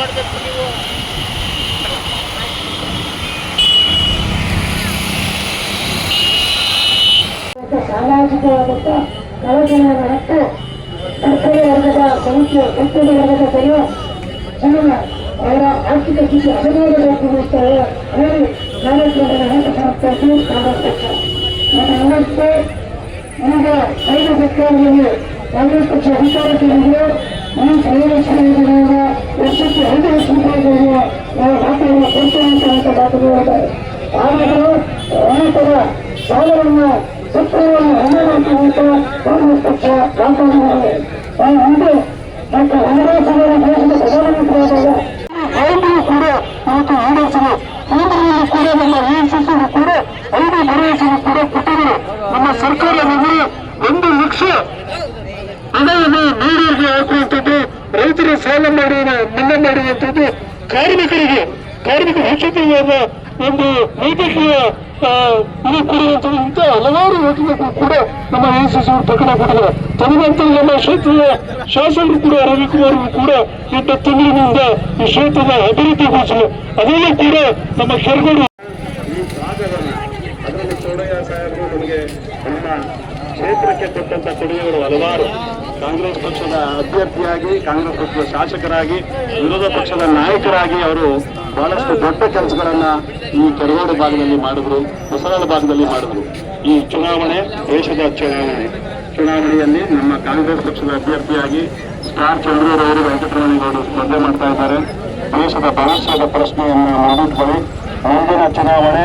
ಮಾಡಬೇಕು ನೀವು. ಸಾಮಾಜಿಕವಾದಂಥ ಕಳಕಳಿಯನ್ನು ಮತ್ತು ಕರ್ತವ್ಯ ವರ್ಗದ ಸಮಸ್ಯೆ ಕರ್ತವ್ಯ ವರ್ಗದ ಜನ ಜನರ ಅವರ ಆರ್ಥಿಕ ಸ್ಥಿತಿ ಹದಗೆಡಬೇಕಾಗುತ್ತಾರೆ ಹೇಳಿ ಕಾರ್ಯಕ್ರಮದ ಹಂತ ಸಂಸ್ಥೆ ಕಾಂಗ್ರೆಸ್ ಪಕ್ಷ ಮತ್ತು ನಮಸ್ತೆ. ಈಗ ಸರ್ಕಾರದಲ್ಲಿ ಕಾಂಗ್ರೆಸ್ ಪಕ್ಷ ಅಧಿಕಾರಕ್ಕೆ ಬಂದು ಈ ಸಂರಕ್ಷಣೆಯಿಂದ ವರ್ಷಕ್ಕೆ ಐದು ಲಕ್ಷ ರೂಪಾಯಿಗಳನ್ನು ಅಂತ ಆ ಹೇಳ್ತಾರೆ ಆದರೂ ರೈತರ ಸಾಲವನ್ನು ಸತ್ಯವನ್ನು ಮಾಡುವಂತ ಕಾಂಗ್ರೆಸ್ ಪಕ್ಷ ಮಾತಾಡಿದ್ದಾರೆ ಹಿಂದೆ ಡಾಕ್ಟರ್ ರಂಗರಾಜ್ ದೇಶದ ಪ್ರಧಾನಮಂತ್ರಿಯಾದಾಗ ರೈತರು ಕೂಡ ಇವತ್ತು ಈಡೇರಿಸಿದೆ ಕೇಂದ್ರದಲ್ಲಿ ಕೂಡ ನಮ್ಮ ಎಐಸಿಸಿ ಕೂಡ ಐದು ಭರವಸೆಗಳು ಕೂಡ ಕೊಟ್ಟಿದ್ದಾರೆ. ನಮ್ಮ ಸರ್ಕಾರ ನಮಗೆ ಒಂದು ಲಕ್ಷ ಹಣವನ್ನು ನೀಡಿಕೆ ಹಾಕುವಂಥದ್ದು ರೈತರ ಸಾಲ ಮಾಡಿ ಮನ್ನಾ ಮಾಡುವಂಥದ್ದು ಕಾರ್ಮಿಕರಿಗೆ, ಕಾರ್ಮಿಕ ಹೆಚ್ಚುತ್ತಿರುವ ಒಂದು ವೈದ್ಯಕೀಯ ಇದು ಕೊಡುವಂಥದ್ದು ಇಂಥ ಹಲವಾರು ಯೋಜನೆಗಳು ಕೂಡ ನಮ್ಮ ಎನ್ಸಿಸಿ ಪ್ರಕಟ ಕೊಟ್ಟಿದ್ದಾರೆ ತದನಂತರ ನಮ್ಮ ಕ್ಷೇತ್ರದ ಶಾಸಕರು ಕೂಡ ರವಿಕುಮಾರ್ ಕೂಡ ಇಂಥ ತಿಂಗಳಿನಿಂದ ಈ ಕ್ಷೇತ್ರದ ಅಭಿವೃದ್ಧಿಗೊಳಿಸಲು ಅದೆಲ್ಲ ಕೂಡ ನಮ್ಮ ಚೌಡಯ್ಯ ಸಾಹೇಬರು ನಮಗೆ ಕ್ಷೇತ್ರಕ್ಕೆ ಕೊಟ್ಟಂತ ಕೊಡುಗೆಗಳು ಹಲವಾರು. ಕಾಂಗ್ರೆಸ್ ಪಕ್ಷದ ಅಭ್ಯರ್ಥಿಯಾಗಿ, ಕಾಂಗ್ರೆಸ್ ಪಕ್ಷದ ಶಾಸಕರಾಗಿ, ವಿರೋಧ ಪಕ್ಷದ ನಾಯಕರಾಗಿ ಅವರು ಬಹಳಷ್ಟು ದೊಡ್ಡ ಕೆಲಸಗಳನ್ನ ಈ ಕೆರಗೋಡು ಭಾಗದಲ್ಲಿ ಮಾಡಿದ್ರು ಹೊಸನಾಳ ಭಾಗದಲ್ಲಿ ಮಾಡಿದ್ರು. ಈ ಚುನಾವಣೆ, ದೇಶದ ಚುನಾವಣೆ ಚುನಾವಣೆಯಲ್ಲಿ ನಮ್ಮ ಕಾಂಗ್ರೆಸ್ ಪಕ್ಷದ ಅಭ್ಯರ್ಥಿಯಾಗಿ ಸ್ಟಾರ್ ಚಂದ್ರೂರ್ ಅವರು ವೆಂಕಟರಮಣೇಗೌಡರು ಸ್ಪರ್ಧೆ ಮಾಡ್ತಾ ಇದ್ದಾರೆ. ದೇಶದ ಭವಿಷ್ಯದ ಪ್ರಶ್ನೆಯನ್ನು ಮುಂದಿಟ್ಕೊಳ್ಳಿ. ಮುಂದಿನ ಚುನಾವಣೆ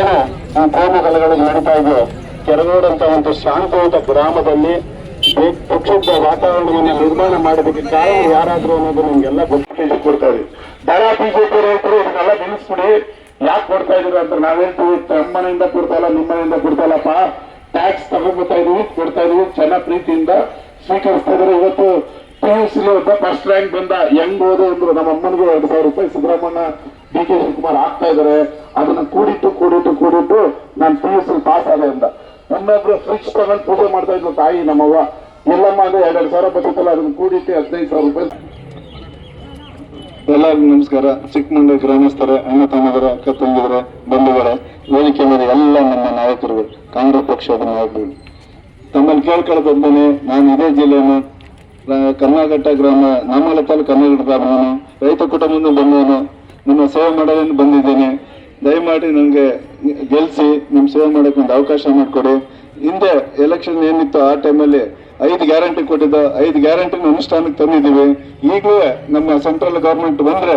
ಏನು ಈ ಕೋಮುಗಲಗಳು ನಡೀತಾ ಇದೆಯೋ ಕೆರಗೋಡಂತ ಒಂದು ಶಾಂತಯುತ ಗ್ರಾಮದಲ್ಲಿ ಪ್ರಕ್ಷುಬ್ಧ ವಾತಾವರಣವನ್ನು ನಿರ್ಮಾಣ ಮಾಡೋದಕ್ಕೆ ಕಾರಣ ಯಾರಾದ್ರೂ ಅನ್ನೋದು ನಿಮ್ಗೆಲ್ಲ ಗೊತ್ತಿಗೆ ಕೊಡ್ತಾ ಇದೆ ಬರ ಬಿಜೆಪಿ ರೈತರು ಇದನ್ನೆಲ್ಲ ನಿಲ್ಲಿಸ್ಬಿಡಿ. ಯಾಕೆ ಕೊಡ್ತಾ ಇದೀರ ಅಂತ ನಾವ್ ಹೇಳ್ತೀವಿ. ತಮ್ಮನೆಯಿಂದ ಕೊಡ್ತಾ ಇಲ್ಲ ನಿಮ್ಮನೆಯಿಂದ ಕೊಡ್ತಾ ಇಲ್ಲಪ್ಪ ಟ್ಯಾಕ್ಸ್ ತಗೊಂಡ್ಬರ್ತಾ ಇದೀವಿ, ಕೊಡ್ತಾ ಇದೀವಿ. ಚೆನ್ನಾಗಿ ಪ್ರೀತಿಯಿಂದ ಸ್ವೀಕರಿಸ್ತಾ ಇದ್ರೆ ಇವತ್ತು P U C first rank ಬಂದ ಹೆಂಗ್ ಓದು ಅಂದ್ರು ನಮ್ಮ ಅಮ್ಮನಿಗೆ ಎರಡು ಸಾವಿರ ರೂಪಾಯಿ ಸಿದ್ದರಾಮಣ್ಣ ಡಿ ಕೆ ಶಿವಕುಮಾರ್ ಹಾಕ್ತಾ ಇದಾರೆ ಅದನ್ನ ಕೂಡಿಟ್ಟು ಕೂಡಿಟ್ಟು ಕೂಡಿಟ್ಟು ನಾನು ಪಿ ಯು ಸಿ ಪಾಸ್ ಆದೆ ಅಂತ. ಇನ್ನೊಬ್ರು ಫ್ರಿಜ್ ತಗೊಂಡು ಪೂಜೆ ಮಾಡ್ತಾ ಇದ್ರು ತಾಯಿ, ನಮ್ಮವ್ವ. ಎಲ್ಲಮ್ಮ ಅಂದ್ರೆ ಎರಡೆರಡು ಸಾವಿರ ಬರ್ತಿತ್ತಲ್ಲ ಅದನ್ನ ಕೂಡಿಟ್ಟು ಹದಿನೈದು ಸಾವಿರ ರೂಪಾಯಿ. ಎಲ್ಲರಿಗೂ ನಮಸ್ಕಾರ. ಚಿಕ್ಕಮಂಡಿ ಗ್ರಾಮಸ್ಥರೇ, ಅಣ್ಣ ತಮ್ಮದರ, ಅಕ್ಕ ತಂಗಿದರ ಬಂಧುಗಳೇ, ವೇದಿಕೆ ಮೇಲೆ ಎಲ್ಲ ನಮ್ಮ ನಾಯಕರು ಕಾಂಗ್ರೆಸ್ ಪಕ್ಷದ ನಾಯಕರು ತಮ್ಮಲ್ಲಿ ಕೇಳ್ಕೊಳ್ಳೋದಂತಾನೆ ನಾನು ಇದೇ ಜಿಲ್ಲೆಯನ್ನು ಕರ್ನಾಟಕ ಗ್ರಾಮ ನಾಮಲ ತಾಲೂಕು ಕರ್ನಾಟಕ ಗ್ರಾಮವನ್ನು ರೈತ ಕುಟುಂಬದಿಂದ ಬಂದವನು. ನಿಮ್ಮ ಸೇವೆ ಮಾಡಲು ಬಂದಿದ್ದೇನೆ. ದಯಮಾಡಿ ನನಗೆ ಗೆಲ್ಲಿಸಿ ನಿಮ್ಮ ಸೇವೆ ಮಾಡೋಕೆ ಒಂದು ಅವಕಾಶ ಮಾಡಿಕೊಡಿ. ಹಿಂದೆ ಎಲೆಕ್ಷನ್ ಏನಿತ್ತು ಆ ಟೈಮಲ್ಲಿ ಐದು ಗ್ಯಾರಂಟಿ ಕೊಟ್ಟಿದ್ದ, ಐದು ಗ್ಯಾರಂಟಿನ ಅನುಷ್ಠಾನಕ್ಕೆ ತಂದಿದ್ದೀವಿ. ಈಗಲೂ ನಮ್ಮ ಸೆಂಟ್ರಲ್ ಗೌರ್ಮೆಂಟ್ ಬಂದರೆ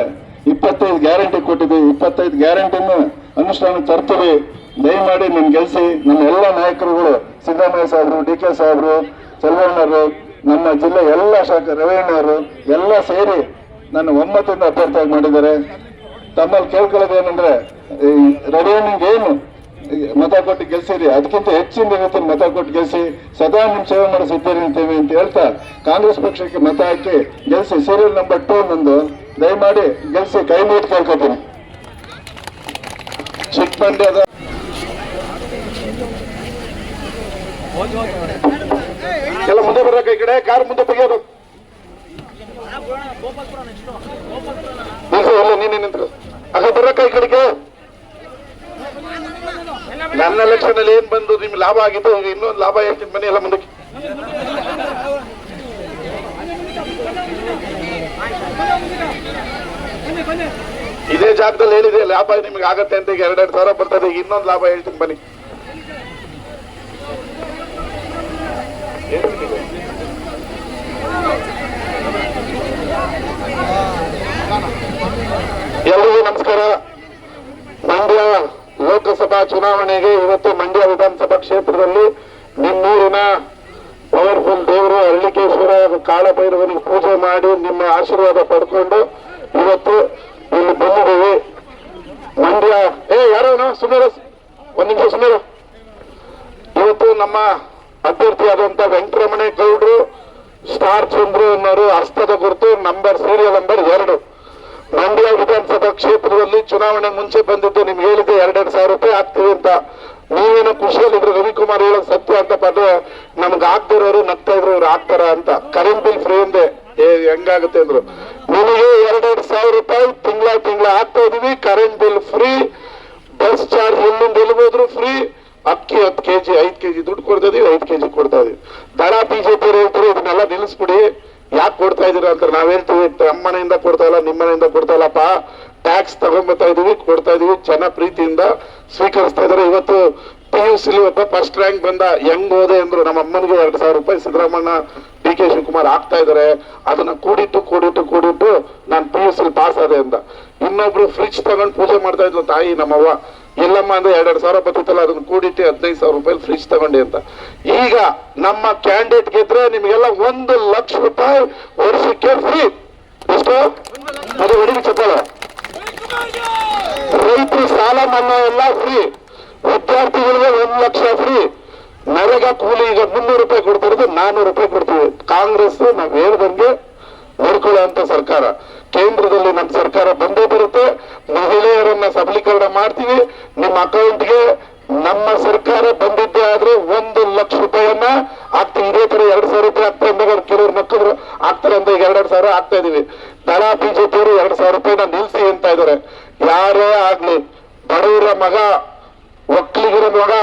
ಇಪ್ಪತ್ತೈದು ಗ್ಯಾರಂಟಿ ಕೊಟ್ಟಿದ್ದೀವಿ ಇಪ್ಪತ್ತೈದು ಗ್ಯಾರಂಟಿನ ಅನುಷ್ಠಾನಕ್ಕೆ ತರ್ತೀವಿ. ದಯಮಾಡಿ ನಮ್ಮ ಗೆಲ್ಲಿಸಿ ನಮ್ಮ ಎಲ್ಲ ನಾಯಕರುಗಳು, ಸಿದ್ದರಾಮಯ್ಯ ಸಾಹೇಬರು ಡಿ ಕೆ ಸಾಹೇಬರು, ಚಲವಣ್ಣರು ನಮ್ಮ ಜಿಲ್ಲೆ ಎಲ್ಲ ಶಾಖ ರವೀಣ್ಣವರು ಎಲ್ಲ ಸೇರಿ ನನ್ನ ಒಮ್ಮತದಿಂದ ಅಭ್ಯರ್ಥಿಯಾಗಿ ಮಾಡಿದ್ದಾರೆ. ತಮ್ಮಲ್ಲಿ ಕೇಳ್ಕೊಳ್ಳೋದು ರವೀಣ್ಣಂಗೆ ಏನು? ಮತ ಕೊಟ್ಟು ಗೆಲ್ಸಿರಿ. ಅದಕ್ಕಿಂತ ಹೆಚ್ಚಿನ ಇವತ್ತಿನ ಮತ ಕೊಟ್ಟು ಗೆಲ್ಸಿ, ಸದಾ ನಿಮ್ ಸೇವೆ ಮಾಡಿ ಸಿದ್ಧರಿರ್ತೇವೆ ಅಂತ ಹೇಳ್ತಾ ಕಾಂಗ್ರೆಸ್ ಪಕ್ಷಕ್ಕೆ ಮತ ಹಾಕಿ ಗೆಲ್ಸಿ ಸೀರಿಯಲ್ ನಂಬರ್ ಟೂ ನಂದು. ದಯಮಾಡಿ ಗೆಲ್ಸಿ, ಕೈ ನೀಟ್ ಕೇಳ್ಕೊತೀನಿ. ಚಿಕ್ಕಮಂಡ್ಯದ ಎಲ್ಲ ಮುಂದೆ ಬರ್ಬೇಕು ಈ ಕಡೆ, ಕಾರ್ ಮುಂದೆ ತೆಗಿಯೋದು. ನೀನೇ ನಿಂತ್ರು ಆಗ ಬರ್ರಕ್ಕ ಈ ಕಡೆಗೆ. ನನ್ನ ಎಲೆಕ್ಷನ್ ಅಲ್ಲಿ ಏನ್ ಬಂದು ನಿಮ್ಗೆ ಲಾಭ ಆಗಿತ್ತು ಇನ್ನೊಂದು ಲಾಭ ಎಷ್ಟು ಮನೆ ಎಲ್ಲ ಮುಂದಕ್ಕೆ? ಇದೇ ಜಾಗದಲ್ಲಿ ಹೇಳಿದೆ, ಲಾಭ ನಿಮ್ಗೆ ಆಗತ್ತೆ ಅಂತ, ಈಗ ಎರಡೆರಡು ಸಾವಿರ ಬರ್ತದೆ ಇನ್ನೊಂದು ಲಾಭ ಹೇಳ್ತೀನಿ, ಬನ್ನಿ ಎಲ್ರಿಗೂ ನಮಸ್ಕಾರ ಮಂಡ್ಯ ಲೋಕಸಭಾ ಚುನಾವಣೆಗೆ ಇವತ್ತು ಮಂಡ್ಯ ವಿಧಾನಸಭಾ ಕ್ಷೇತ್ರದಲ್ಲಿ ನಿಮ್ಮೂರಿನ ಪವರ್ಫುಲ್ ದೇವರು ಹಳ್ಳಿಕೇಶ್ವರ ಕಾಳಭೈರವನಿಗೆ ಪೂಜೆ ಮಾಡಿ ನಿಮ್ಮ ಆಶೀರ್ವಾದ ಪಡ್ಕೊಂಡು ಇವತ್ತು ಇಲ್ಲಿ ಬಂದಿದ್ದೀವಿ. ಮಂಡ್ಯ ಏ, ಯಾರವನು? ಸುಮೇರ ಒಂದ್ ನಿಮಿಷ ಸುಮೇರ ಇವತ್ತು ನಮ್ಮ ಅಭ್ಯರ್ಥಿಯಾದಂತ ವೆಂಕಟರಮಣೆ ಗೌಡ್ರು ಸ್ಟಾರ್ ಚಂದ್ರು ಅನ್ನೋರು ಹಸ್ತದ ಗುರುತು ನಂಬರ್ ಸೀರಿಯಲ್ ನಂಬರ್ ಎರಡು. ಮಂಡ್ಯ ವಿಧಾನಸಭಾ ಕ್ಷೇತ್ರದಲ್ಲಿ ಚುನಾವಣೆ ಮುಂಚೆ ಬಂದಿದ್ದು ನಿಮ್ಗೆ ಹೇಳಿದೆ ಎರಡೆರಡು ಸಾವಿರ ರೂಪಾಯಿ ಆಗ್ತೀವಿ ಅಂತ. ನೀವೇನೋ ಖುಷಿಯಲ್ಲಿದ್ರು ರವಿಕುಮಾರ್ ಹೇಳೋದು ಸತ್ಯ ಅಂತ ಪದ ನಮ್ಗೆ ಆಗ್ದಿರೋರು, ನಗ್ತಾ ಇದ್ರು, ಇವ್ರು ಆಗ್ತಾರ ಅಂತ. ಕರೆಂಟ್ ಬಿಲ್ ಫ್ರೀ ಅಂದೆ. ಹೆಂಗಾಗುತ್ತೆ ಅಂದ್ರು. ನಿಮಗೆ ಎರಡೆರಡು ಸಾವಿರ ರೂಪಾಯಿ ತಿಂಗಳ ತಿಂಗಳ ಆಗ್ತಾ ಇದೀವಿ current bill free bus charge ಎಲ್ಲಿಂದ ಎಲ್ಲಿ ಫ್ರೀ ಅಕ್ಕಿ ಹತ್ತು ಕೆಜಿ, ಐದು ಕೆಜಿ ದುಡ್ಡು ಕೊಡ್ತಾ ಇದೀವಿ, ಐದು ಕೆಜಿ ಕೊಡ್ತಾ ಇದೀವಿ. ದಳ ಬಿಜೆಪಿ ರೈತರು ಇದನ್ನೆಲ್ಲ ನಿಲ್ಲಿಸ್ಬಿಡಿ. ಯಾಕೆ ಕೊಡ್ತಾ ಇದೀರ ಅಂತ ನಾವ್ ಹೇಳ್ತೀವಿ ನಮ್ಮನೆಯಿಂದ ಕೊಡ್ತಾ ಇಲ್ಲ ನಿಮ್ಮನೆಯಿಂದ ಕೊಡ್ತಾ ಇಲ್ಲಪ್ಪ. ಟ್ಯಾಕ್ಸ್ ತಗೊಂಡ್ಬರ್ತಾ ಇದೀವಿ ಕೊಡ್ತಾ ಇದೀವಿ ಜನ ಪ್ರೀತಿಯಿಂದ ಸ್ವೀಕರಿಸ್ತಾ ಇದಾರೆ ಇವತ್ತು ಪಿ ಯು ಸಿ ಒಬ್ಬ ಫಸ್ಟ್ ರ್ಯಾಂಕ್ ಬಂದ ಹೆಂಗ್ ಓದೆ ಅಂದ್ರು ನಮ್ಮ ಅಮ್ಮನಿಗೆ ಎರಡ್ ಸಾವಿರ ರೂಪಾಯಿ ಸಿದ್ದರಾಮಣ್ಣ ಡಿ ಕೆ ಶಿವಕುಮಾರ್ ಆಗ್ತಾ ಇದಾರೆ ಅದನ್ನ ಕೂಡಿಟ್ಟು ಕೂಡಿಟ್ಟು ಕೂಡಿಟ್ಟು ನಾನು ಪಿ ಯು ಸಿಲಿ ಪಾಸ್ ಆದೆ ಅಂತ. ಇನ್ನೊಬ್ರು ಫ್ರಿಡ್ಜ್ ತಗೊಂಡು ಪೂಜೆ ಮಾಡ್ತಾ ಇದ್ಲು ತಾಯಿ ನಮ್ಮವ್ವ. ಎಲ್ಲಮ್ಮ ಅಂದ್ರೆ ಎರಡ್ ಸಾವಿರ ಬರ್ತೈತಲ್ಲ, ಅದನ್ನ ಕೂಡಿಟ್ಟು ಹದಿನೈದು ಸಾವಿರ ರೂಪಾಯಿ ಫ್ರಿಜ್ ತಗೊಂಡೆ ಅಂತ. ಈಗ ನಮ್ಮ ಕ್ಯಾಂಡಿಡೇಟ್ ಗೆದ್ರೆ ನಿಮಗೆಲ್ಲ ಒಂದು ಲಕ್ಷ ರೂಪಾಯಿ ವರ್ಷಕ್ಕೆ ಫ್ರೀ ಎಷ್ಟು? ಅದು ಹೊಡಿಲಿ ಚಪ್ಪಾಳೆ ರೈತರು ಸಾಲ ಮನ್ನಾ ಎಲ್ಲ ಫ್ರೀ ವಿದ್ಯಾರ್ಥಿಗಳಿಗೆ ಒಂದು ಲಕ್ಷ ಫ್ರೀ ನರೇಗಾ ಕೂಲಿ ಈಗ ಮುನ್ನೂರು ರೂಪಾಯಿ ಕೊಡ್ತಿರೋದು ನಾನ್ನೂರು ರೂಪಾಯಿ ಕೊಡ್ತೀವಿ. ಕಾಂಗ್ರೆಸ್ ನಾವ್ ಹೇಳ್ದಂಗೆ ನೋಡ್ಕೊಳ್ಳೋ ಅಂತ ಸರ್ಕಾರ. ಕೇಂದ್ರದಲ್ಲಿ ನಮ್ಮ ಸರ್ಕಾರ ಬಂದೇ ಬರುತ್ತೆ. ಮಹಿಳೆಯರನ್ನ ಸಬಲೀಕರಣ ಮಾಡ್ತೀವಿ. ಇದೇ ತರ ಎರಡ್ ಸಾವಿರ ರೂಪಾಯಿ ಆಗ್ತಾ ಇದ್ದಾಗ ಕೆಲವರು ಮಕ್ಕಳು ಆಗ್ತಾರೆ ಅಂತ ಈಗ ಎರಡೆರಡು ಸಾವಿರ ಆಗ್ತಾ ಇದೀವಿ. ದಳ ಬಿಜೆಪಿಯವರು ಎರಡ್ ಸಾವಿರ ರೂಪಾಯಿನ ನಿಲ್ಸಿ ಅಂತ ಇದಾರೆ ಯಾರೇ ಆಗ್ಲಿ, ಬಡವರ ಮಗ, ಒಕ್ಕಲಿಗರ ಮಗ,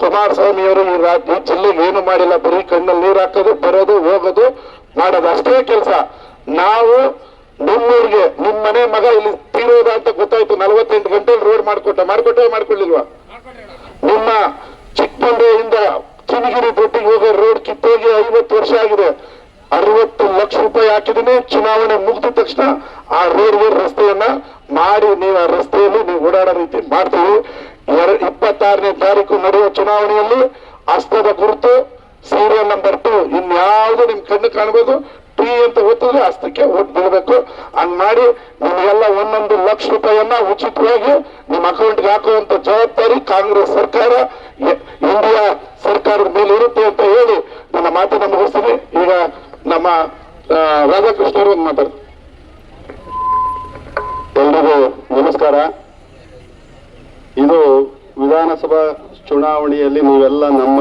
ಕುಮಾರಸ್ವಾಮಿ ಅವರು ಈ ಜಿಲ್ಲೆಗೆ ಏನು ಮಾಡಿಲ್ಲ, ಬರೀ ಕಣ್ಣಲ್ಲಿ ನೀರು ಹಾಕೋದು, ಬರೋದು, ಹೋಗೋದು, ಮಾಡೋದು ಅಷ್ಟೇ ಕೆಲಸ. ನಾವು ನಿಮ್ಮೂರಿಗೆ ನಿಮ್ ಮನೆ ಮಗ ಇಲ್ಲಿ ತೀರೋದ ಅಂತ ಗೊತ್ತಾಯ್ತು. ನಲವತ್ತೆಂಟು ಗಂಟೆ ರೋಡ್ ಮಾಡ್ಕೊಟ್ಟ, ಮಾಡ್ಕೊಟ್ಟೆ ಮಾಡ್ಕೊಳ್ಳಿಲ್ವಾ? ನಿಮ್ಮ ಚಿಕ್ಕಮಂಗ್ಳೂರಿಂದ ಕಿನಿಗಿರಿ ದೊಡ್ಡಿಗೆ ಹೋಗೋ ರೋಡ್ ವರ್ಷ ಆಗಿದೆ. ಅರವತ್ತು ಲಕ್ಷ ರೂಪಾಯಿ ಹಾಕಿದೀನಿ. ಚುನಾವಣೆ ಮುಗಿದ ತಕ್ಷಣ ಆ ರೋಡ್ಗೆ ರಸ್ತೆಯನ್ನ ಮಾಡಿ ನೀವು ಆ ರಸ್ತೆಯಲ್ಲಿ ನೀವು ಓಡಾಡೋ ರೀತಿ ಮಾಡ್ತೀವಿ. ಇಪ್ಪತ್ತಾರನೇ ತಾರೀಕು ನಡೆಯುವ ಚುನಾವಣೆಯಲ್ಲಿ ಹಸ್ತದ ಗುರುತು ಸೀರಿಯಲ್ ನಂಬರ್ ಟು ಇನ್ಯಾವುದು ನಿಮ್ ಕಣ್ಣು ಕಾಣಬಹುದು ಟಿ ಅಂತ ಗೊತ್ತಿದ್ರೆ ಹಸ್ತಕ್ಕೆ ಓಟ್ ಬಿಡಬೇಕು ಹಂಗ್ ಮಾಡಿ ನಿಮಗೆಲ್ಲ ಒಂದೊಂದು ಲಕ್ಷ ರೂಪಾಯಿಯನ್ನ ಉಚಿತವಾಗಿ ನಿಮ್ಮ ಅಕೌಂಟ್ಗೆ ಹಾಕುವಂತ ಜವಾಬ್ದಾರಿ ಕಾಂಗ್ರೆಸ್ ಸರ್ಕಾರ ಇಂಡಿಯಾ ಸರ್ಕಾರದ ಮೇಲೆ ಇರುತ್ತೆ ಅಂತ ಹೇಳಿ ನನ್ನ ಮಾತಿನ ನಮ್ಮ ರಾಧಾಕೃಷ್ಣ ಒಂದು ಮಾತಾಡ್ತಾರೆ. ಎಲ್ರಿಗೂ ನಮಸ್ಕಾರ. ಇದು ವಿಧಾನಸಭಾ ಚುನಾವಣೆಯಲ್ಲಿ ನೀವೆಲ್ಲ ನಮ್ಮ